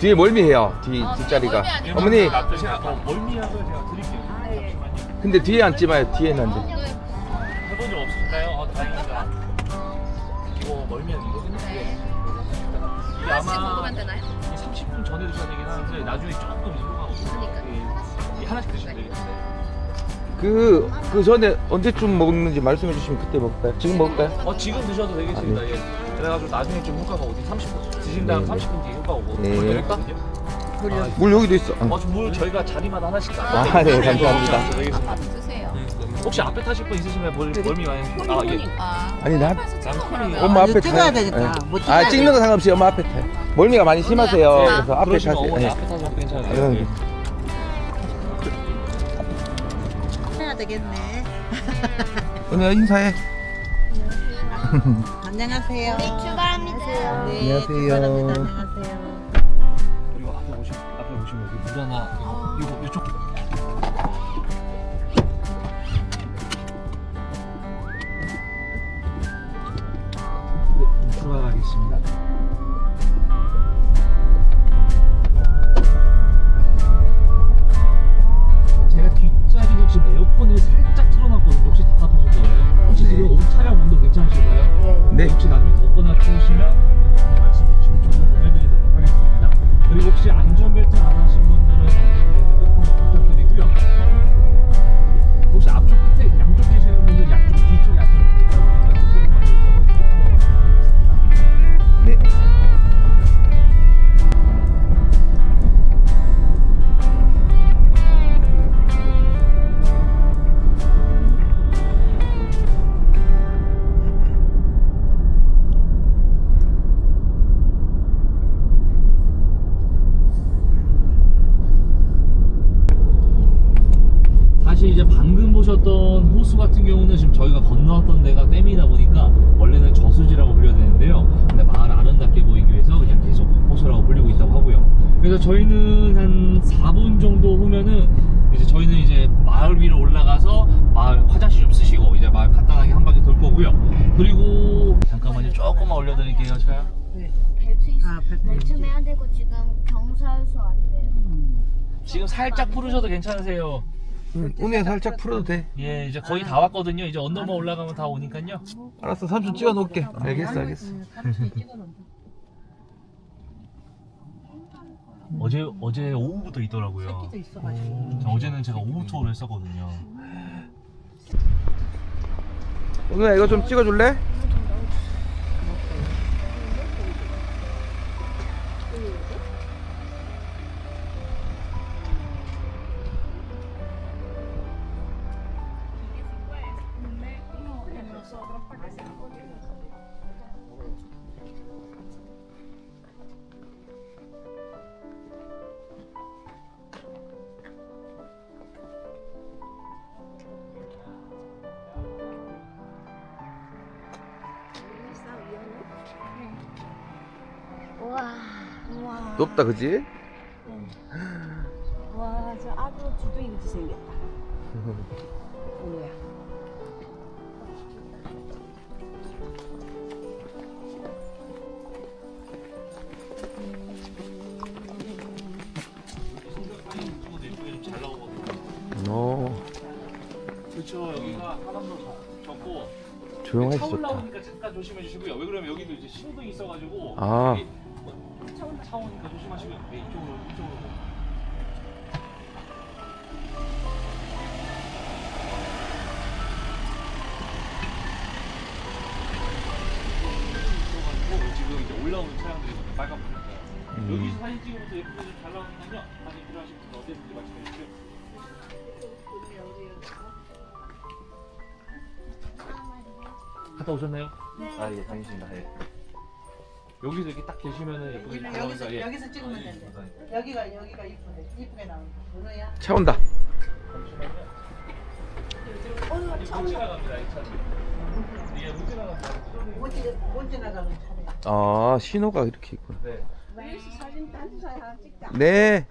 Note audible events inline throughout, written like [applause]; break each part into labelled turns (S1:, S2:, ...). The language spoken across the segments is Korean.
S1: 뒤에 멀미해요. 뒤
S2: 아,
S1: 뒷자리가.
S2: 멀미 아니에요?
S1: 어머니,
S3: 아, 제가 어, 멀미약을 제가 드릴게요. 잠시만요.
S1: 근데 뒤에 앉지 마요. 뒤에는 안 돼.
S3: 해본 적 없으신가요? 어, 다행입니다. 이거 멀미약이거든요. 네. 이게
S2: 하나씩
S3: 아마
S2: 먹으면 되나요?
S3: 30분 전에 드셔야 되긴 하는데 나중에 조금 이동하거든요.
S2: 그러니까.
S3: 예, 이 하나씩 드시면 되겠는데.
S1: 그, 그 전에 언제쯤 먹는지 말씀해 주시면 그때 먹을까요? 지금 먹을까요?
S3: 어 지금 드셔도 되겠습니다.
S1: 아, 네.
S3: 예. 그래가지고 나중에 좀 효과가 오지. 30분 드신 다음
S1: 네, 네.
S3: 30분 뒤에 효과가 오고.
S1: 네.
S3: 아,
S1: 물 여기도 있어. 어.
S3: 어, 물 저희가 자리마다 하나씩 다.
S1: 아, 네, 감사합니다.
S3: 되겠습니다.
S2: 드세요.
S3: 혹시 앞에 타실 분 있으시면 멀, 멀미 많이. 아 예.
S2: 아,
S1: 아니, 나-
S3: 낭만이-
S1: 엄마 앞에
S4: 찍어야
S1: 타요.
S4: 되니까.
S1: 예.
S4: 뭐 찍어야
S1: 아, 찍는 거 상관없이 엄마 앞에 타요. 멀미가 많이 심하세요.
S2: 네.
S1: 그래서 앞에
S3: 그러시면
S1: 타세요.
S3: 어머니
S1: 예.
S3: 앞에 타셔도 괜찮아요.
S1: 네.
S3: 예.
S4: 해야 되겠네.
S1: 은혜야, 인사해. [laughs] [laughs]
S4: 안녕하세요.
S5: 우리 출발합니다.
S4: 네,
S1: 안녕하세요.
S4: 출발합니다. 안녕하세요.
S3: 그리고 앞에 보시 앞에 보시면 여기 물 하나 보셨던 호수 같은 경우는 지금 저희가 건너왔던 데가 댐이다 보니까 원래는 저수지라고 불려야 되는데요. 근데 마을 아름답게 보이기 위해서 그냥 계속 호수라고 불리고 있다고 하고요. 그래서 저희는 한 4분 정도 후면은 이제 저희는 이제 마을 위로 올라가서 마을 화장실 좀 쓰시고 이제 마을 간단하게 한 바퀴 돌 거고요. 그리고 잠깐만요. 조금만 올려드릴게요. 제가요.
S5: 벨트 있-
S4: 아, 벨트
S5: 벨트 매야 되고 지금 경사여서 안 돼요.
S3: 지금 살짝 풀으셔도 괜찮으세요.
S1: 응, 은혜 살짝 풀어도 돼.
S3: 예, 이제 거의 다 왔거든요. 이제 언덕만 올라가면 다 오니까요.
S1: 알았어, 삼촌 찍어 놓을게. 알겠어, 알겠어.
S3: 어제 어제 오후부터 있더라고요.
S4: 새끼도 있어가지고.
S3: 음, 어제는 제가 오후 투어를 했었거든요.
S1: 은혜야, 이거 좀 찍어줄래? 높다, 그지?
S4: 와, 저 아주 주둥이 같이 생겼다. 뭐야?
S3: 잘 나오거든요.
S1: 어,
S3: 그렇죠. 여기가 사람도 적- 적고 차
S1: 조용해서 좋다.
S3: 올라오니까 잠깐 조심해 주시고요. 왜 그러면 여기도 이제 신호등이 있어가지고
S1: 아.
S3: 여기 뭐 차, 온- 차 오니까 조심하시고요. 네, 이쪽으로 이쪽으로. 있어가지고 지금 이제 올라오는 차량들이 다 빨간불이니까
S1: 음.
S3: 여기서 사진 찍으면서 예쁘게 좀 잘 나오니까요. 사진 필요하신 분들 어디든지 말씀해 주세요. 갔다 오셨나요?
S5: 네.
S3: 아, 예, 다행이십니다. 예. 여기서 이렇게 딱 계시면은 예쁘게 잘
S4: 여기서
S3: 나오니까, 예.
S4: 여기서 찍으면 된대. 여기가 여기가 이쁘네. 이쁘게 나온다. 은호야.
S1: 차 온다.
S3: 지나갑니다, 이. 이게 못 지나갑니다.
S4: 못 지- 못 지나가는 차례.
S1: 아, 신호가 이렇게 있구나.
S3: 네.
S4: 사진 딴 사람 찍자.
S1: 네.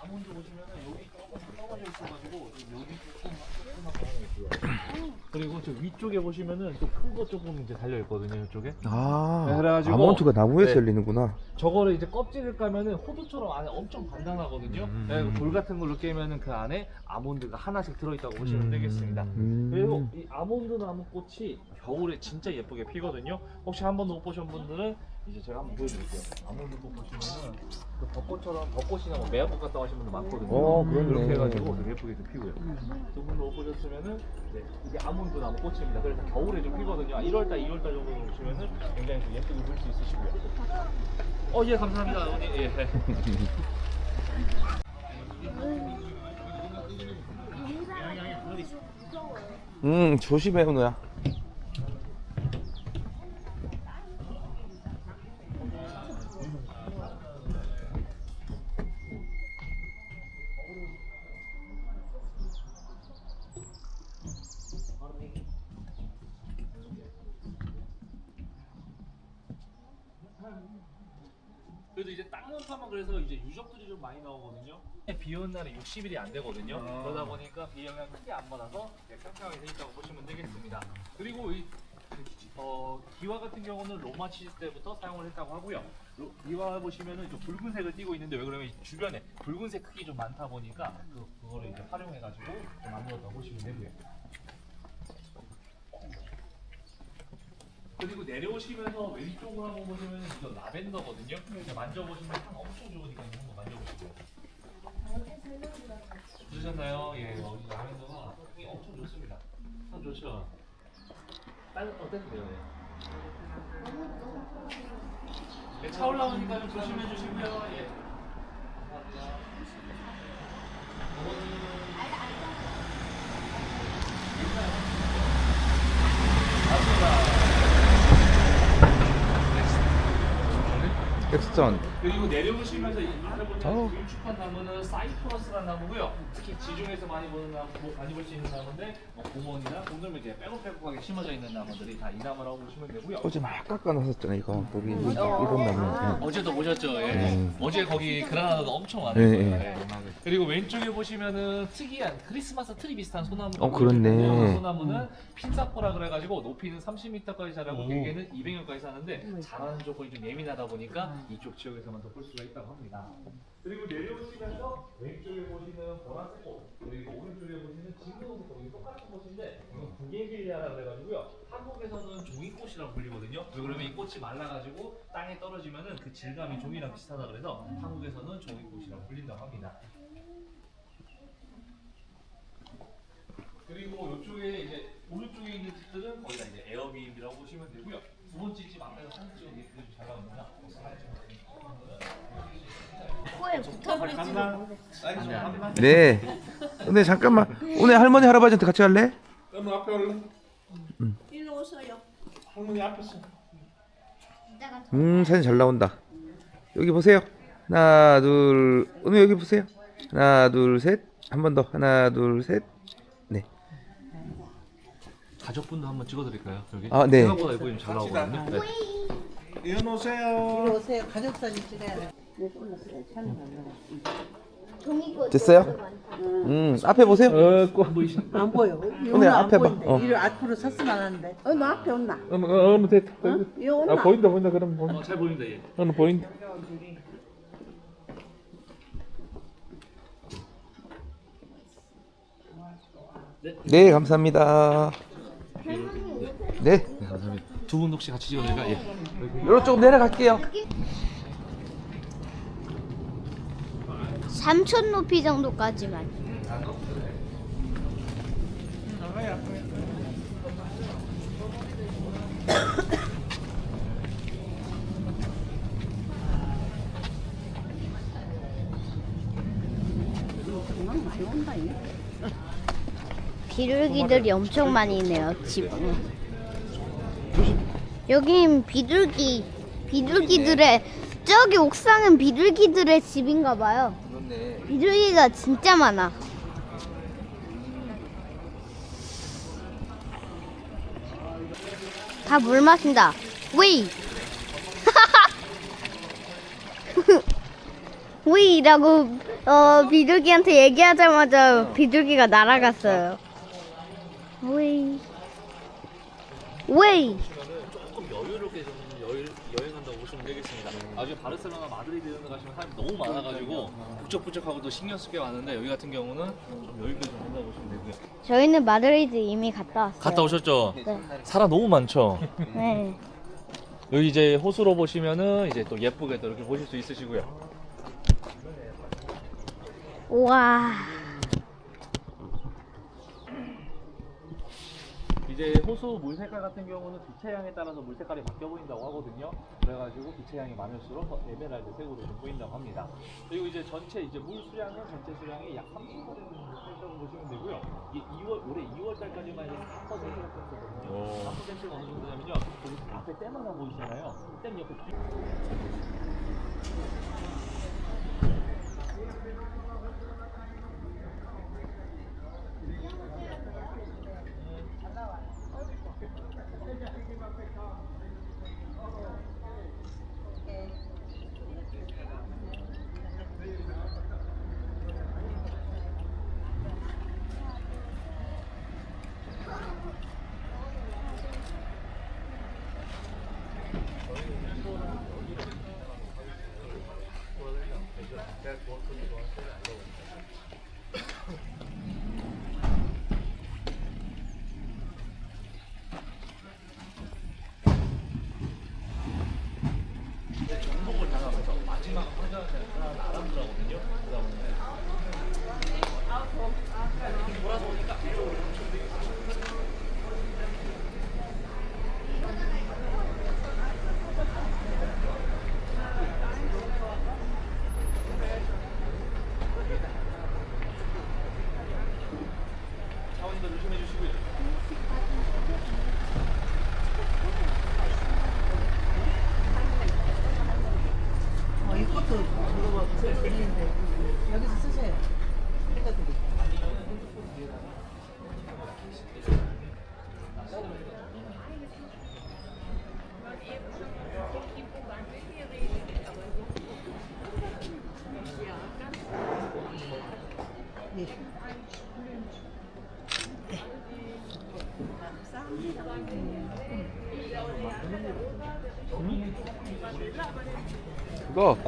S3: 아몬드 오시면은 여기 좀 떨어져 있어가지고 여기 조금 조그맣게 하나 있고요. 그리고 저 위쪽에 보시면은 또 큰 거 조금 이제 달려 있거든요. 이쪽에.
S1: 아
S3: 네, 그래가지고-
S1: 아몬트가 나무에서
S3: 네.
S1: 열리는구나.
S3: 저거를 이제 껍질을 까면은 호두처럼 안에 엄청 단단하거든요.
S1: 음.
S3: 네, 돌 같은 걸로 깨면은 그 안에 아몬드가 하나씩 들어있다고 보시면 되겠습니다.
S1: 음.
S3: 그리고 이 아몬드 나무 꽃이 겨울에 진짜 예쁘게 피거든요. 혹시 한 번도 못 보신 분들은 이제 제가 한번 보여드릴게요. 아몬드 꽃 보시면은 그 벚꽃처럼 벚꽃이나 뭐 매화꽃 같다고 하시는 분들 많거든요.
S1: 어, 그렇네.
S3: 이렇게 해가지고 되게 예쁘게 좀 피고요. 두 분도 못 보셨으면은 네, 이게 아몬드 나무 꽃입니다. 그래서 겨울에 좀 피거든요. 1월달, 2월달 정도 보시면은 굉장히 좀 예쁘게 볼 수 있으시고요. 어, 예, 감사합니다, 어머니. 예.
S1: 음 조심해 은우야.
S3: 그래도 이제 땅만 파면 그래서 이제 유적들이 좀 많이 나오거든요. 비 오는 날에 60일이 안 되거든요. 그러다 보니까 비 영향 크게 안 받아서 이제 평평하게 돼 있다고 보시면 되겠습니다. 그리고 이 어, 기와 같은 경우는 로마 시대 때부터 사용을 했다고 하고요. 로- 기와 보시면은 좀 붉은색을 띠고 있는데 왜 그러면 이 주변에 붉은색 흙이 좀 많다 보니까 그, 그거를 이제 활용해가지고 좀 만들었다고 보시면 되고요. 그리고 내려오시면서 왼쪽으로 한번 보시면 이거 라벤더거든요. 만져보시면 향 엄청 좋으니까 한번 만져보시고요. 드셨나요? 예, 여기 라벤더가 향이 엄청 좋습니다. 참 좋죠. 딸 어땠어요? 네, 차 올라오니까 좀 조심해 주시고요. 예. 감사합니다.
S1: 엑스턴.
S3: 그리고 내려오시면서 이 아래
S1: 어우.
S3: 보면 길쭉한 나무는 사이프러스라는 나무고요. 특히 지중해에서 많이 보는 나무, 뭐 많이 볼 수 있는 나무인데 뭐 공원이나 공들면 이제 빼곡빼곡하게 심어져 있는 나무들이 다 이 나무라고 보시면 되고요.
S1: 어제 막 깎아놨었잖아 이거 거기 이런 나무.
S3: 어제도 보셨죠? 예.
S1: 음.
S3: 어제 거기 그라나다도 엄청
S1: 예,
S3: 많을 거예요.
S1: 예.
S3: 예. 그리고 왼쪽에 보시면은 특이한 크리스마스 트리 비슷한 소나무.
S1: 어, 그렇네.
S3: 소나무는 핀사포라 그래가지고 높이는 30m까지 자라고 길게는 200년까지 사는데 자라는 조건이 좀 예민하다 보니까 이쪽 지역에서 만더볼 수가 있다고 합니다. 그리고 내려오시면서 왼쪽에 보시는 보라색 꽃 그리고 오른쪽에 보시는 진그러운 꽃이 똑같은 꽃인데 이건 부게빌리아라 그래가지고요. 한국에서는 종이꽃이라고 불리거든요. 왜 그러면 이 꽃이 말라가지고 땅에 떨어지면은 그 질감이 종이랑 비슷하다 그래서 한국에서는 종이꽃이라고 불린다고 합니다. 그리고 이쪽에 이제 오른쪽에 있는 집들은 거의 다 이제 에어비앤비라고 보시면 되고요. 두 번째 집 앞에서 사진 찍은 게 그래도 잘 나옵니다.
S4: 붙어버리지.
S1: 네. 근데 잠깐만. 오늘 할머니 할아버지한테 같이 갈래?
S2: 너무 앞에 올래?
S4: 일로 오세요.
S2: 할머니 앞에서.
S5: 이따가
S1: 음 사진 잘 나온다. 여기 보세요. 하나 둘. 오늘 여기 보세요. 하나 둘 셋. 한 번 더. 하나 둘 셋. 네.
S3: 가족분도 한번 찍어드릴까요? 여기
S1: 아, 네.
S3: 생각보다 이거 잘 나오거든요. 네.
S2: 이현 오세요.
S6: 오세요. 가족 사진 찍어야 돼.
S1: 됐어요? 음 앞에 보세요.
S6: 안 보여.
S1: 오늘
S6: 안
S1: 앞에 봐. 어.
S6: 이리 앞으로 섰으면 하는데. 어, 너 앞에 온나?
S2: 어느 어느 됐다.
S6: 이 온나?
S2: 아 보인다 보인다 그럼 보인다.
S3: 어, 잘 보입니다. 예.
S2: 어느 보인다.
S1: 네 감사합니다. 네.
S3: 감사합니다. 두 분 혹시 같이 찍어드릴까요? 예.
S1: 요로 조금 내려갈게요.
S5: 3천 높이 정도까지만. [coughs] 비둘기들이 엄청 많이 있네요 집은 여긴 비둘기 비둘기들의 저기 옥상은 비둘기들의 집인가 봐요
S1: 그렇네.
S5: 비둘기가 진짜 많아. 다 물 마신다. 웨이. 우이라고 [laughs] 어 비둘기한테 얘기하자마자 비둘기가 날아갔어요. 우이. 우이.
S3: 좀 여유, 여행한다고 보시면 되겠습니다. 나중에 바르셀로나 마드리드 가시면 사람이 너무 많아가지고 북적북적하고 또 신경 쓸 게 많은데 여기 같은 경우는 좀 여유 있게 좀 한다고 보시면 되고요.
S5: 저희는 마드리드 이미 갔다 왔어요.
S3: 갔다 오셨죠?
S5: 네.
S3: 사람 너무 많죠?
S5: 네.
S3: 여기 이제 호수로 보시면은 이제 또 예쁘게 또 이렇게 보실 수 있으시고요.
S5: 우와.
S3: 이제 호수 물 색깔 같은 경우는 빛의 양에 따라서 물 색깔이 바뀌어 보인다고 하거든요. 그래가지고 빛의 양이 많을수록 더 에메랄드 색으로 좀 보인다고 합니다. 그리고 이제 전체 이제 물 수량은 전체 수량의 약 30% 정도 보시면 되고요. 이게 2월 올해 2월 달까지만 해도 4%가 됐거든요. 4%가 어느 정도냐면요. 거기 앞에 댐 하나 보이잖아요. 댐 옆에 길-
S1: Thank you.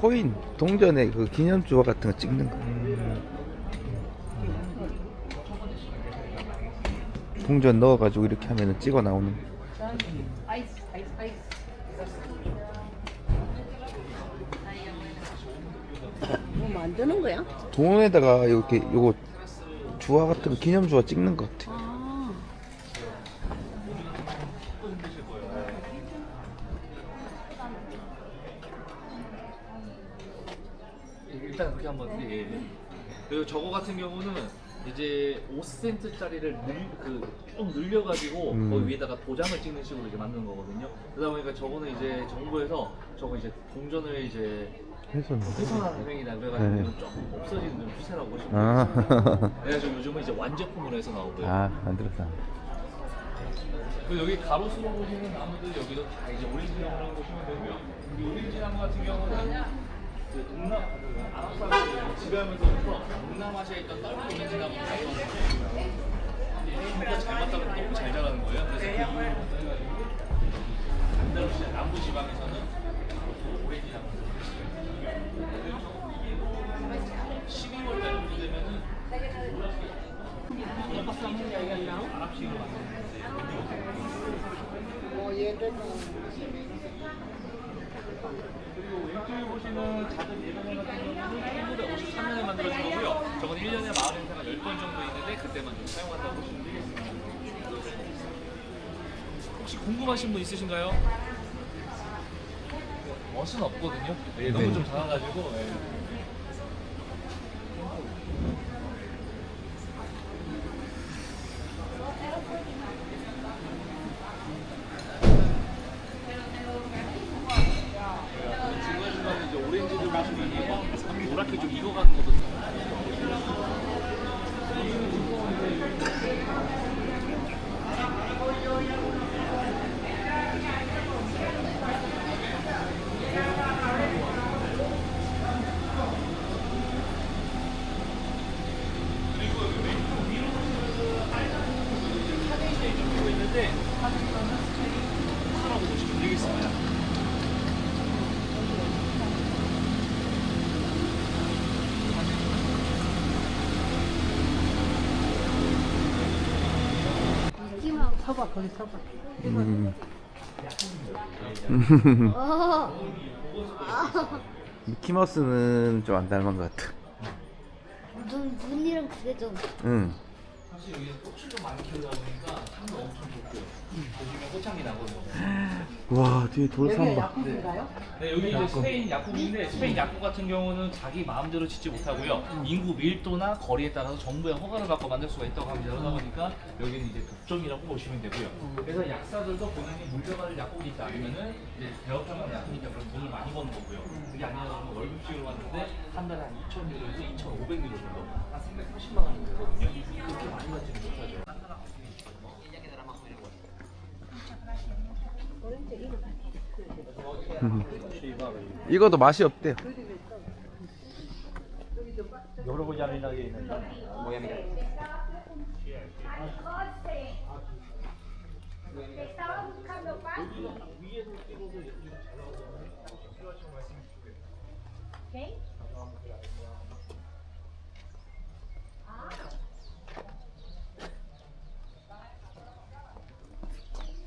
S1: 코인 동전에 그 기념주화 같은 거 찍는 거. 동전 넣어가지고 이렇게 하면은 찍어 나오는. 거.
S6: 뭐 만드는 거야?
S1: 돈에다가 이렇게 요거 주화 같은 거 기념주화 찍는 것 같아.
S3: 일단 그렇게 한번 예, 예. 그리고 저거 같은 경우는 이제 5센트짜리를 그쭉 늘려가지고
S1: 음.
S3: 거기 위에다가 도장을 찍는 식으로 이제 만드는 거거든요. 그러다 보니까 저거는 이제 정부에서 저거 이제 동전을 이제
S1: 해선.
S3: 훼손하는 행위다 그래가지고
S1: 네.
S3: 조금 없어지는 좀 추세라고 보시면
S1: 아,
S3: 돼요. [laughs] 그래가지고 요즘은 이제 완제품으로 해서 나오고요.
S1: 아 만들었다.
S3: 그리고 여기 가로수로 보시는 나무들 여기도 다 이제 오렌지 나무라고 보시면 되고요. 이 오렌지 나무 같은 경우는 그 동남 그 동남아시아에 있던 맞다 보면 너무 잘 자라는 거예요. 그래서 그 이후로부터 해가지고 안다루시아 남부 지방에서는 보통 오렌지 나무 12월 달 정도 되면은 아랍식으로 만드는 그리고 왼쪽에 보시는 작은 예배당 같은 경우는 1953년에 만들어진 거고요. 저건 1년에 마을 행사가 10번 정도 있는데 그때만 좀 사용한다고 보시면 되겠습니다. 혹시 궁금하신 분 있으신가요? 멋은 없거든요. 네, 너무
S1: 네.
S3: 좀 작아가지고. 네. 중간중간에 이제 오렌지들 보시면 노랗게 좀 익어가는 것도
S6: 서봐 거기 서봐.
S1: 음. [laughs]
S5: 어.
S1: 미키마우스는 좀 안 닮은 것 같아.
S5: 눈 눈이랑 그게 좀.
S1: 응.
S3: 사실 여기 꽃을 좀 많이 키우다 보니까 향도 엄청 좋고요. 요즘에 꽃향기 나거든요.
S1: 와 뒤에
S6: 여기가
S1: 돌산 봐.
S6: 약국인가요?
S3: 네, 여기 이제 스페인 약국인데 스페인 약국 같은 경우는 자기 마음대로 짓지 못하고요. 인구 밀도나 거리에 따라서 정부의 허가를 받고 만들 수가 있다고 합니다. 그러다 보니까 여기는 이제 독점이라고 보시면 되고요. 그래서 약사들도 본인이 물려받을 약국이 있다 아니면은 이제 대업종한 약국이 있다 그러면 돈을 많이 버는 거고요. 그게 아니라 월급식으로 왔는데 한 달에 한 2,000유로에서 2,500유로 정도, 한 380만 원 정도 되거든요. 그렇게 많이 받지는 못하죠.
S1: 이거도 맛이 없대요.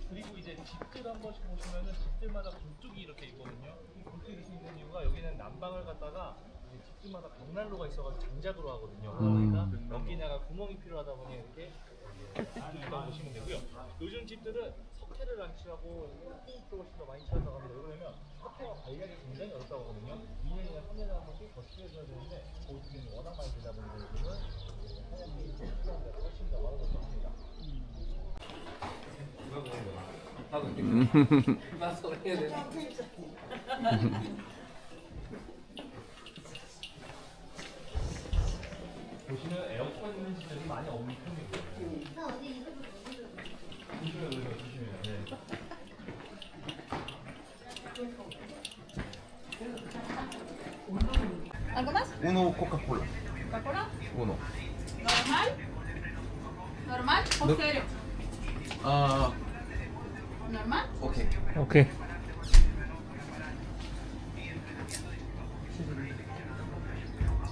S3: 그리고 이제 집들 한 번씩 보시면은 집들마다 굴뚝이 이렇게 있거든요. 이 굴뚝이 있는 이유가 여기는 난방을 갖다가 이제 집들마다 벽난로가 있어가지고 장작으로 하거든요. 그러니까 연기냐가 구멍이 필요하다 보니 이렇게 있다고 보시면 되고요. 요즘 집들은 석회를 안 칠하고 콘크리트를 훨씬 더 많이 칠한다고 합니다. 왜냐면 석회가 관리하기 굉장히 어렵다고 하거든요. 2년이나 3년에 한 번씩 더 칠해줘야 되는데 거기는 워낙 많이 되다 보니까 요즘은 하얀 칠하는 데가 훨씬 더 많아졌다 고 합니다. 보시면 에어컨 있는 집들이 많이 없는 편이고요. 조심해요, 조심해요. 네.
S4: ¿Algo más?
S1: 우노 코카콜라.
S4: ¿Coca-Cola?
S1: 우노.
S4: ¿Normal? ¿Normal o serio?
S1: 아
S4: ¿Normal?
S1: 오케이.
S2: 오케이.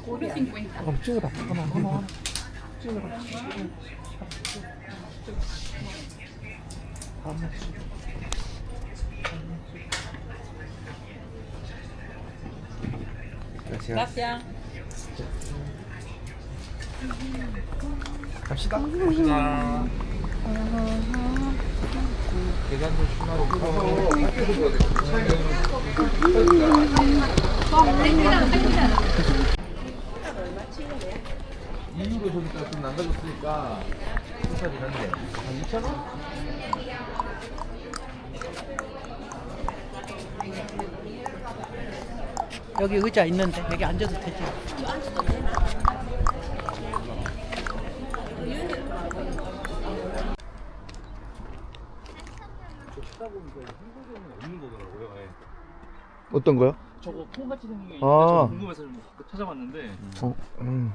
S4: Uno cincuenta.
S2: 그럼 찍어라. 하나 하나 하나. 찍어라. 하나씩.
S1: gracias.
S6: gracias.
S1: 갑시다. 갑시다. 이유로 저기가 좀 남겨줬으니까 소살이 한데 한 2천 원?
S6: 여기 의자 있는데 여기 앉아도 되지?
S3: 없는 거더라고요. 예.
S1: 어떤 거요?
S3: 저거 콩같이 생긴 게 있는데
S1: 아.
S3: 저거 궁금해서 좀 찾아봤는데
S1: 어, 음.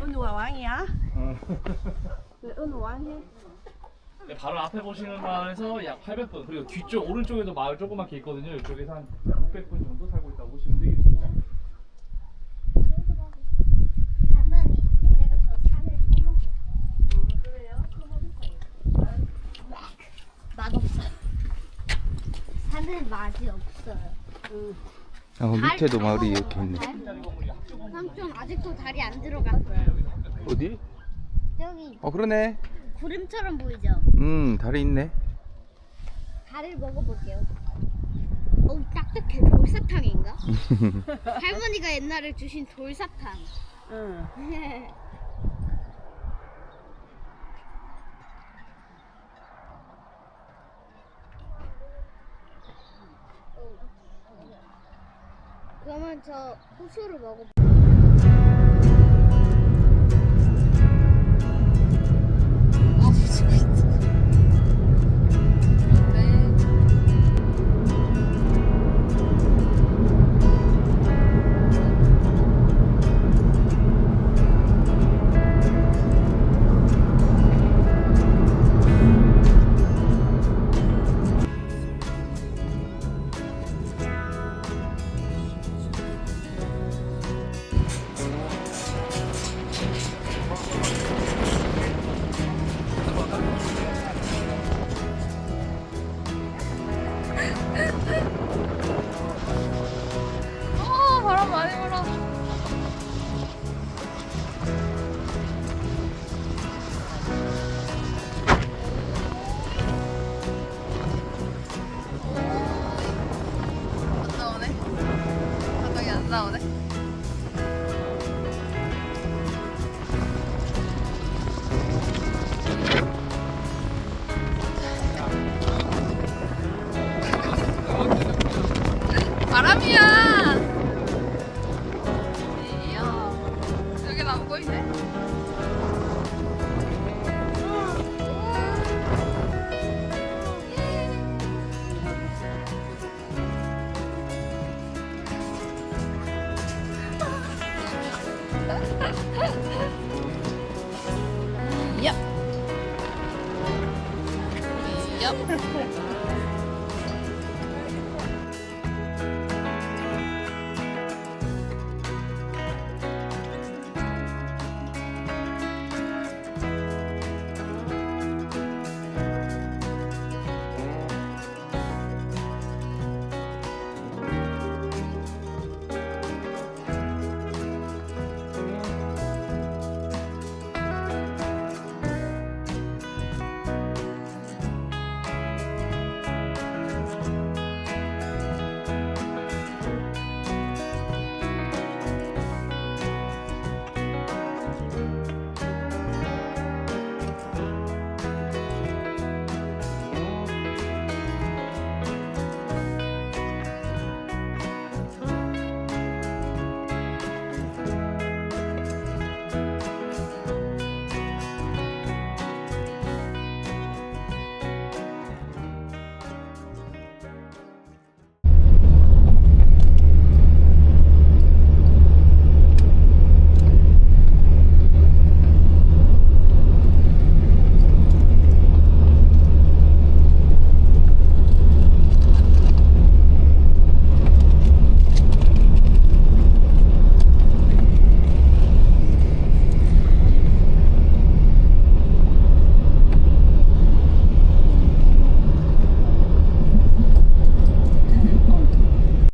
S6: 은우가 왕이야? 왜 은우 왕이?
S3: 네, 바로 앞에 보시는 마을에서 약 800분 그리고 뒤쪽 오른쪽에도 마을 조그맣게 있거든요. 이쪽에서 한 600분 정도 살고 있다고 보시면 되겠습니다.
S5: 산은 맛이 없어요.
S1: 아, 밑에도 마을이 이렇게 있네.
S5: 삼촌 아직도 다리 안 들어갔어요.
S1: 어디?
S5: 저기
S1: 어, 그러네.
S5: 구름처럼 보이죠?
S1: 음, 다리 있네.
S5: 다리를 먹어볼게요. 어우 딱딱해 돌사탕인가? [laughs] 할머니가 옛날에 주신 돌사탕.
S6: 응. [laughs]
S5: 그러면 저 호수를 먹어.